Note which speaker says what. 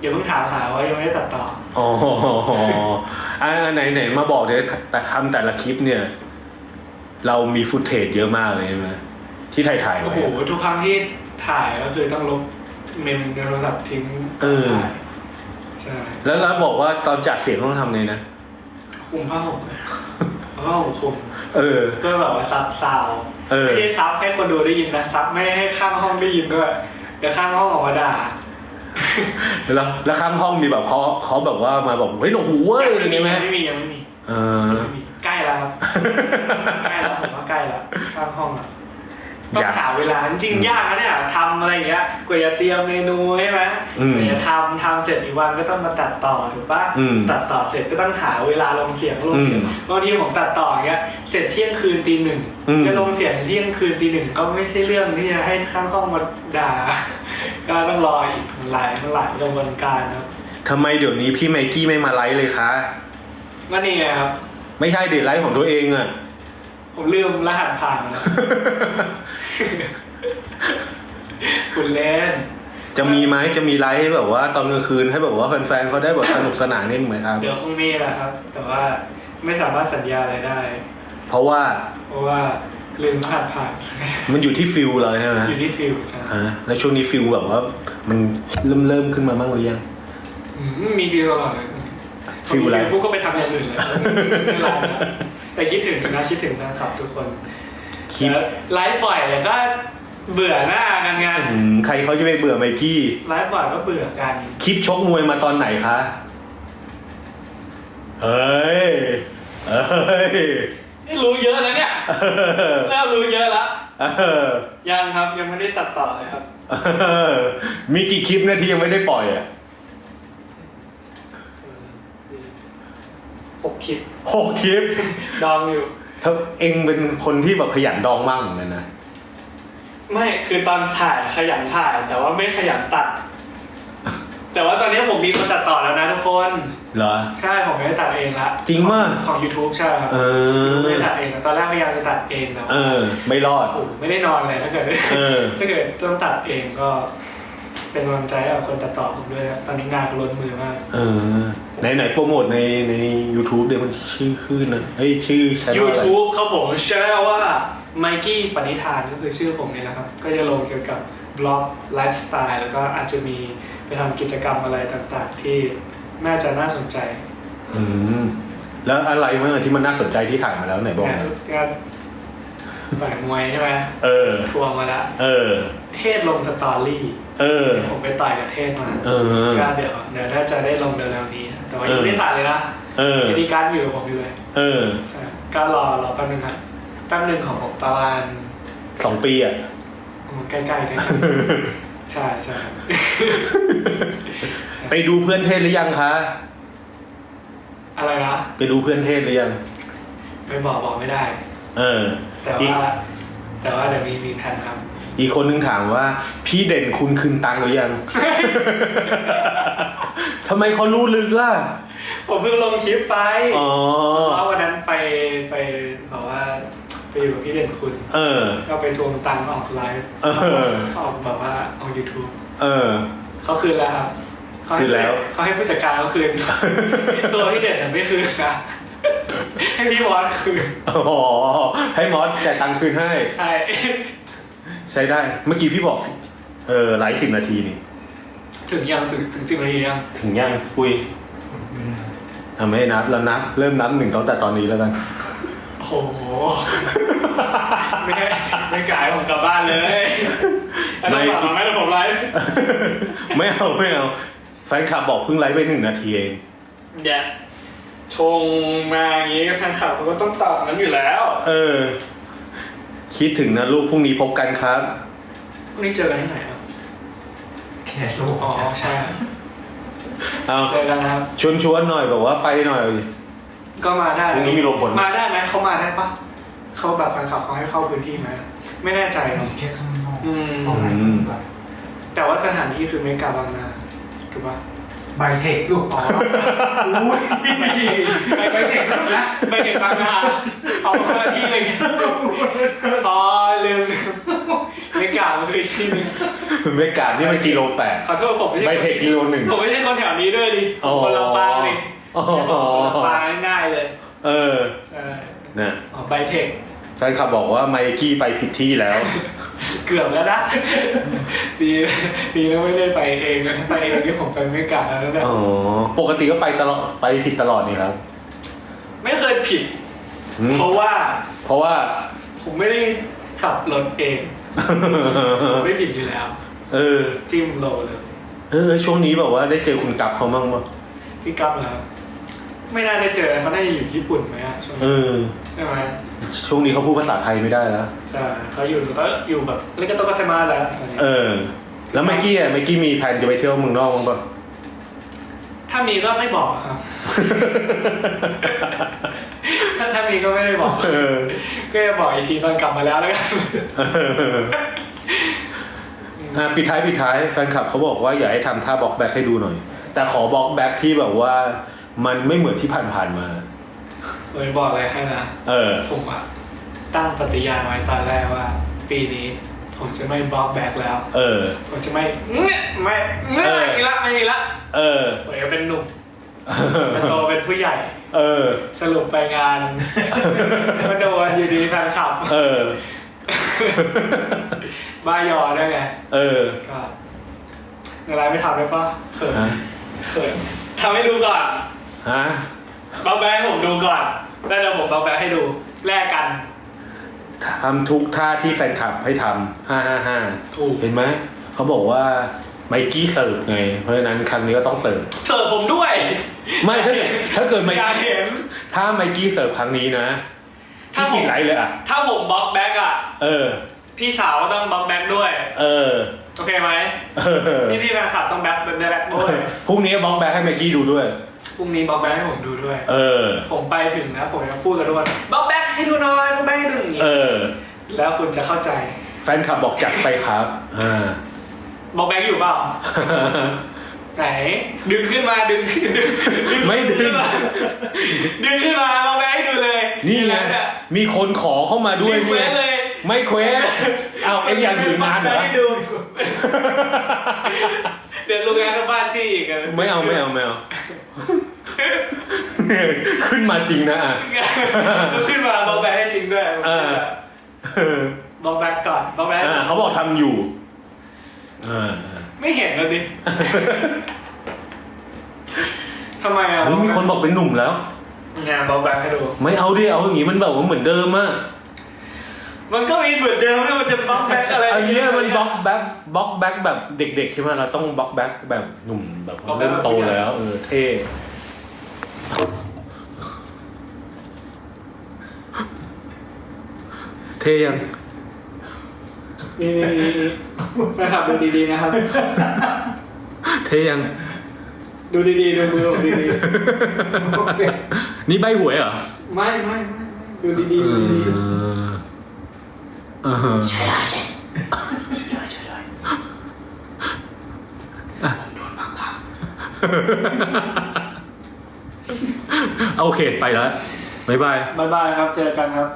Speaker 1: อย่าเพิ่งถามหาว่ายังไม่ได้ตัดต่อ
Speaker 2: อ๋ออ่าไหนไหนมาบอกเดี๋ยวแต่ทำแต่ละคลิปเนี่ย เรามีฟุตเทจเยอะมากเลยใช่ไหมที่ถ่ายถ่ายๆ
Speaker 1: โอ้
Speaker 2: ไว้
Speaker 1: โหทุกครั้งที่ถ่ายก็คือต้องลบเมมในโทรศัพท์ทิ้ง
Speaker 2: เออ
Speaker 1: ถ่ายใช่
Speaker 2: แล้วแล้วบอกว่าตอนจัดเสียงต้องทำไงนะ
Speaker 1: คุมผ้าห่มเลยแล้วก็ห่มคลุม
Speaker 2: เออ
Speaker 1: เพื่อแบบว่าซับซาวด์
Speaker 2: เออ
Speaker 1: ไม่ใช่ซับให้คนดูได้ยินนะซับไม่ให้ข้างห้องได้ยินด้วยเดี๋ยวข้างห้องออกมาด่า
Speaker 2: แล้วแล้วข้างห้องมีแบบเขาเขาแบบว่ามาบอกเฮ้ยหนูหูเว้ยอะไรเงี้ยไหม
Speaker 1: ยังไม่มียังไม่มี
Speaker 2: เออ
Speaker 1: ยังไม่มีใกล้แล้วครับ ใกล้แล้วผมว่าใกล้แล้วข้างห้องอะ ต้อ
Speaker 2: องยาก
Speaker 1: หาเวลาจริงๆยากนะเนี่ยทำอะไรอย่างเงี้ยกว่าจะเตรียมเมนูใช่ไหม
Speaker 2: อืม
Speaker 1: กว่าจะทำทำเสร็จอีกวันก็ต้องมาตัดต่อถูกปะ
Speaker 2: อืม
Speaker 1: ตัดต่อเสร็จก็ต้องหาเวลาลงเสียงลงเสียง
Speaker 2: อืม
Speaker 1: บางทีผมตัดต่ออย่างเงี้ยเสร็จเที่ยงคืนตีหนึ่ง
Speaker 2: อืม
Speaker 1: จะลงเสียงเที่ยงคืนตีหนึ่งก็ไม่ใช่เรื่องที่จะให้ข้างห้องมาด่า ก็ต้องรออีกหลายหลายกระบวนการครับ
Speaker 2: ทำไมเดี๋ยวนี้พี่ไมกี้ไม่มาไลฟ์เลยคะ
Speaker 1: ก็นี่ไงครับ
Speaker 2: ไม่ใช่เด็ดไลฟ์ของตัวเองอะ
Speaker 1: ผมลืมรหัสผ่านมาแล้วคุณเล่น
Speaker 2: จะมีไหมจะมีไลฟ์ให้แบบว่าตอนกลางคืนให้แบบว่าแฟนๆเขาได้แบบสนุกสนานนี่ไหมครับ
Speaker 1: เดี๋ยวคงมีแหละครับ แต่ว่าไม่สามารถสัญญาอะไรได้
Speaker 2: เพราะว่า
Speaker 1: เพราะว่าลืมรหัสผ่าน
Speaker 2: มันอยู่ที่ฟิลเราใช่ไหม
Speaker 1: อยู่ที่ฟิลใช่
Speaker 2: ฮะแล้วช่วงนี้ฟิลแบบว่า มันเริ่มเริ่มขึ้นมาบ้างหรือยัง
Speaker 1: อืมมีฟิลตลอดเลย
Speaker 2: ฟิลอะไร
Speaker 1: พมีปุ๊บก็ไปทำอย่างอื่นเลยไม่ไลน์นะแต่คิดถึงนะคิดถึงนะครับทุกคน
Speaker 2: คิด
Speaker 1: แล้วไลฟ์บ่อยแต่ก็เบื่อหน้ากันไง
Speaker 2: อืมใครเขาจะไปเบื่อไมกี้
Speaker 1: ไลฟ์บ่อยก็เบื่อกัน
Speaker 2: คลิปชกมวยมาตอนไหนคะเฮ้ยเฮ้ย
Speaker 1: นี่รู้เยอะนะเนี่ยเริ่มรู้เยอะแล้ว
Speaker 2: เออ
Speaker 1: ยังครับยังไม่ได้ตัดต่อเลยครับ
Speaker 2: เออมีกี่คลิปเนะที่ยังไม่ได้ปล่อยอะ
Speaker 1: หกคลิป
Speaker 2: หกคลิป
Speaker 1: ดองอยู่
Speaker 2: ถ้าเองเป็นคนที่แบบขยันดองมากเหมือนกันนะ
Speaker 1: ไม่คือตอนถ่ายขยันถ่าย แต่ว่าไม่ขยันตัด แต่ว่าตอนนี้ผมมีคนตัดต่อแล้วนะทุกคน
Speaker 2: เหรอ
Speaker 1: ใช่ผมไม่ได้ตัดเองละ
Speaker 2: จริงมาก
Speaker 1: ของ YouTube ใช่ครับ
Speaker 2: เออ
Speaker 1: ไม่ได้ตัดเองนะตอนแรกพยายามจะตัดเองแต่ว่า
Speaker 2: เออ ไม่รอด
Speaker 1: โอ้โหไม่ได้นอนเลยถ้าเกิด
Speaker 2: เออ
Speaker 1: ถ้าเกิดต้องตัดเองก็ เป็นกำลังใจให้กับคนตัดต่อผมด้วยครับตอนนี้งานก็ล้นมือมาก
Speaker 2: เออไหนไหนโปรโมทในใน YouTube เดี๋ยวมันชื่อขึ้นนะเฮ้ยชื่อช anel อะไร
Speaker 1: YouTube เขาผมเชื่อว่าไมกี้ปณิธานก็คือชื่อผมนี่นะครับ ก็จะลงเกี่ยวกับบล็อกไลฟ์สไตล์แล้วก็อาจจะมีไปทำกิจกรรมอะไรต่างๆ ที่น่าจะน่าสนใจ
Speaker 2: อืมแล้วอะไรบ้างอะที่มันน่าสนใจที่ถ่ายมาแล้วไหนบอก
Speaker 1: งาน
Speaker 2: หน่อย
Speaker 1: งานต่อยมวยใช่ไหม
Speaker 2: เออ
Speaker 1: ทัวร์มาแล้ว
Speaker 2: เออ
Speaker 1: เทศลงสตอรี่
Speaker 2: เออ
Speaker 1: ผมไปต่อยกับเทศมา
Speaker 2: เออ
Speaker 1: ก็เดี๋ยวเดี๋ยวน่าจะได้ลงเร็วๆนี้ แต่ว่ายัง
Speaker 2: เออ
Speaker 1: ไม่ได้ตัดเลยนะ
Speaker 2: เออ
Speaker 1: วิธีการอยู่กับผมอยู่เลย
Speaker 2: เออ
Speaker 1: ใช่ก็รอรอแป๊บนึงครับแป๊บนึงของผมประมาณ
Speaker 2: สองปีอะ
Speaker 1: อืมใกล้ๆกันใช่ใช่
Speaker 2: ไปดูเพื่อนเทศหรือยังคะ
Speaker 1: อะไรนะ
Speaker 2: ไปดูเพื่อนเทศหรือยัง
Speaker 1: ไม่บอกบอกไม่ได้
Speaker 2: เออ
Speaker 1: แต่
Speaker 2: อีก
Speaker 1: ว่าแต่ว่าเดี๋ยวมีมีแผนครับ
Speaker 2: อีกคนนึงถามว่า พี่เด่นคุณคืนตังค์หรือยัง ทำไมเขารู้ลึกอะ
Speaker 1: ผมเพิ่งลงคลิปไป
Speaker 2: อ๋อ
Speaker 1: เพราะวันนั้นไปไปบอกว่าไปอยู่กับพี่เด่นคุณ
Speaker 2: เออ
Speaker 1: ก็ไปทวงตังค์ออกไลฟ์
Speaker 2: เออ
Speaker 1: ออกแบบว่าออก YouTube
Speaker 2: เออ
Speaker 1: เขาคืนแล้วครับเขาให้
Speaker 2: คืนแล้ว
Speaker 1: เขาให้ผู้จัดการเขาคืน ตัวพี่เด่นน่ะไม่คืนนะให้พี่วอสคืน
Speaker 2: อ๋อ ให้มอสจ่ายตังค์คืนให้
Speaker 1: ใช่
Speaker 2: ใช้ได้ เมื่อกี้พี่บอกเออไลฟ์สิบนาทีนี่
Speaker 1: ถึงยังถึงถึงสิบนาทียัง
Speaker 2: ถึงยังคุยทำให้นับแล้วนับเริ่มนับหนึ่งตั้งแต่ตอนนี้แล้วกัน
Speaker 1: โอ้โหไม่ไม่กลายผมกลับบ้านเลยอันนั้น
Speaker 2: ไม่
Speaker 1: ฝากมาไหมเดี๋ยวผมไลฟ์
Speaker 2: ไม่เอาไม่เอาแฟนคลับบอกเพิ่งไลฟ์ไปหนึ่งนาทีเอง
Speaker 1: เนี่ยชงมาอย่างนี้แฟนคลับเขาก็ต้องตอบนั้นอยู่แล้ว
Speaker 2: เออ คิดถึงนะลูกพรุ่งนี้พบกันครับ
Speaker 1: พรุ่งนี้เจอกันที่ไหนครับ
Speaker 3: แค่สู้
Speaker 1: อ๋อใช่
Speaker 2: เอา
Speaker 1: เจอกันนะครับ
Speaker 2: ชวนชวนๆหน่อยแบบว่าไปหน่อย
Speaker 1: ก็มาได้
Speaker 2: พรุ่งนี้มีลมฝน
Speaker 1: มาได้ไหมเขามาได้ปะเขาแบบแฟนคลับเขาให้เข้าพื้นที่ไหมไม่แน่ใจเนอะ
Speaker 3: แค่ข้างนอก
Speaker 1: อืม
Speaker 3: ออกไปข้างนอก
Speaker 1: แต่ว่าสถานที่คือเมกาบางนาถูกปะ
Speaker 2: อ
Speaker 3: ไบเทคลูกอ๋ออุ้ยไปไบเทคลูกนะ
Speaker 1: ไปเห็นบางนาเอาคนละที่เลยอ๋อลืมไม่กล่าวมันคืออีกที่หนึง
Speaker 2: ไม่กาดนี่มันกิโลแปด
Speaker 1: ขอโทษผมไม่
Speaker 2: ใบ
Speaker 1: ใช่
Speaker 2: เทคกิโลหนึ่ง
Speaker 1: ผมไม่ใช่คนแถวนี้ด้วยดิผ
Speaker 2: อ๋อ
Speaker 1: มคนลำปางดิ
Speaker 2: อ๋อ
Speaker 1: คนลำปางง่ายๆเลย
Speaker 2: เออ
Speaker 1: ใช่
Speaker 2: นะ
Speaker 1: อ๋อไบเทค
Speaker 2: แฟนคลับบอกว่าไมกี้ไปผิดที่แล้ว
Speaker 1: เกือบแล้วนะ ดีดีแล้วไม่ได้ไปเองนะถ้าไปเองนี่ผมไปไม่กล่าวแล้วนะ
Speaker 2: อ๋อปกติก็ไปตลอดไปผิดตลอดนี่ครับ
Speaker 1: ไม่เคยผิด
Speaker 2: อืม
Speaker 1: เพราะว่า
Speaker 2: เพราะว่า
Speaker 1: ผมไม่ได้ขับรถเองผมไม่ผิดอยู่แล้ว
Speaker 2: เออ
Speaker 1: จิ้มโลเลย
Speaker 2: เออ ช่วงนี้แบบว่าได้เจอคุณกัฟเขาบ้างมั้ง
Speaker 1: พี่กั๊บเหรอครับ ไม่น่าได้เจอเขาน่าจะอยู่ญี่ปุ่นไหมอะช่วง
Speaker 2: เอ
Speaker 1: นี้
Speaker 2: อ
Speaker 1: ใช่ไหม
Speaker 2: ช่วงนี้เขาพูดภาษาไทยไม่ได้แล้ว
Speaker 1: ใช่เขาอยู่ก็อยู่แบบเล่นกระโตกกระเซมาแล้วตอนนี้
Speaker 2: เออ แล้วไมกี้อะไมกี้มีแผนจะไปเที่ยวเมืองนอกบ้างปะ
Speaker 1: ถ้ามีก็ไม่บอกครับ ถ้าถ้ามีก็ไม่ได้บอก
Speaker 2: เออ
Speaker 1: ก็จะบอกอีกทีตอนกลับมาแล้วแล้วกัน
Speaker 2: อะปิดท้ายปิดท้ายแฟนคลับเขาบอกว่าอยากให้ทำท่าบล็อกแบ็คให้ดูหน่อย แต่ขอบล็อกแบ็คที่แบบว่า มันไม่เหมือนที่ผ่านๆมา
Speaker 1: เลยบอกอะไรให้นะ
Speaker 2: เออ
Speaker 1: ผมอะตั้งปฏิญาณไว้ตอนแรกว่า ปีนี้ผมจะไม่บล็อกแบ็กแล้ว
Speaker 2: เออ
Speaker 1: ผมจะไม่เงี้ยไม่เงี้ย
Speaker 2: เออ
Speaker 1: ไม่มีละไม่มีละ
Speaker 2: เออ
Speaker 1: ผมจะเป็นหนุ่มเป็นโตเป็นผู้ใหญ่
Speaker 2: เออ
Speaker 1: สรุปไปงาน ก็โดนอยู่ดีแฟนคลับ
Speaker 2: เออ
Speaker 1: บ้ายอได้วยไง
Speaker 2: เออ
Speaker 1: ก็อะไรไม่ทำได้ปะเขิน
Speaker 2: ฮะ
Speaker 1: เขินทำให้ดูก่อน
Speaker 2: ฮะ
Speaker 1: บล็อกแบ็กให้ผมดูก่อนแล้วเดี๋ยวผมบล็อกแบ็กให้ดูแลกกัน
Speaker 2: ทำทุกท่าที่แฟนคลับให้ทำห้าห้าห้า
Speaker 1: ถูก
Speaker 2: เห็นไหม เขาบอกว่าไมกี้เสิร์ฟไง เพราะฉะนั้นครั้งนี้ก็ต้องเสิร์ฟ
Speaker 1: เสิร์ฟผมด้วย
Speaker 2: ไม่ถ้าถ้าเกิดไม
Speaker 1: อยากเห็น
Speaker 2: ถ้าไมกี้เสิร์ฟครั้งนี้นะ
Speaker 1: ถ้า
Speaker 2: ที่
Speaker 1: ผม
Speaker 2: ปิดไลฟ์เลยอะ
Speaker 1: ถ้าผมบล็อกแบ็กอะ
Speaker 2: เออ
Speaker 1: พี่สาวก็ต้องบล็อกแบ็กด้วย
Speaker 2: เออ
Speaker 1: โอเคไหม
Speaker 2: เออ
Speaker 1: พี่พี่ๆแฟนคลับต้องแบ็กเป็นแบ็กด้วย
Speaker 2: พรุ่งนี้บล็อกแบ็คให้ไมกี้ดูด้วย
Speaker 1: พรุ่งนี้บล็อกแบ็กให้ผมดูด้วย
Speaker 2: เออ
Speaker 1: ผมไปถึงนะ ผมจะพูดกับทุกคนบล็อกแบ็กให้ดูหน่อยบล็อกแบ็กให้ดูอย่างนี้
Speaker 2: เออ
Speaker 1: แล้วคุณจะเข้าใจ
Speaker 2: แฟนคลับบอกจัดไปครับอ่า
Speaker 1: บล็อกแบ็กอยู่เปล่า ไหน ดึงขึ้นมาดึงดึงดึง
Speaker 2: ไม่ดึง
Speaker 1: ขึ้นาดึงขึ้นมาบล็อกแบ็กให้ดูเลย
Speaker 2: นี่ไง
Speaker 1: เย
Speaker 2: มีคนขอเข้ามาด้วย
Speaker 1: รีเคว
Speaker 2: เนี่ย
Speaker 1: สเลย
Speaker 2: ไม่เควสเอาเอ็งอยากอยู่นานเหรอ
Speaker 1: ให้ดู เดี๋ยวลุงงานที่บ้านที่อีกอะ
Speaker 2: ไม่เอาไม่เอาไม่เอาขึ้นมาจริงนะอะ
Speaker 1: ลุกขึ้นมาบล็อกแบ็กให้จริงด้วย
Speaker 2: เออ
Speaker 1: บล็อกแบ็กก่อนบล็อกแบ็ก
Speaker 2: อ่าเขาบอกทำอยู่อ่า
Speaker 1: ไม่เห็นแล้วดิทำไมอะ
Speaker 2: เฮ้ยมีคนบอกเป็นหนุ่มแล้ว
Speaker 1: งานบล็อกแบ็กให้ดู
Speaker 2: ไม่เอาดิเอาอย่างงี้มันแบบว่าเหมือนเดิมอะ
Speaker 1: มันก็มีเหมือนเดิมนะมันจะบล็อกแบ็กอะไร
Speaker 2: อันเนี้ยมันบล็อกแบ็คบล็อกแบ็คแบบเด็กๆใช่ไหมเราต้องบล็อกแบ็คแบบหนุ่มแบบเริ่มโตแล้วเออเท่เท่ยัง
Speaker 1: นี่นี่นี่นี่ไปขับดูดีๆนะครับ
Speaker 2: เท่ยัง
Speaker 1: ดูดีๆดูมือผมดี
Speaker 2: นี่ใบหวยเหรอ
Speaker 1: ๆไม่ไม่ไม่ดูดีๆดูดี
Speaker 2: เออ
Speaker 1: ๆช่วยได้ช่วยได้ช่วยได้โดนบังคับ
Speaker 2: โอเคไปแล้วบ๊ายบาย
Speaker 1: บายบายครับ เจอกันครับ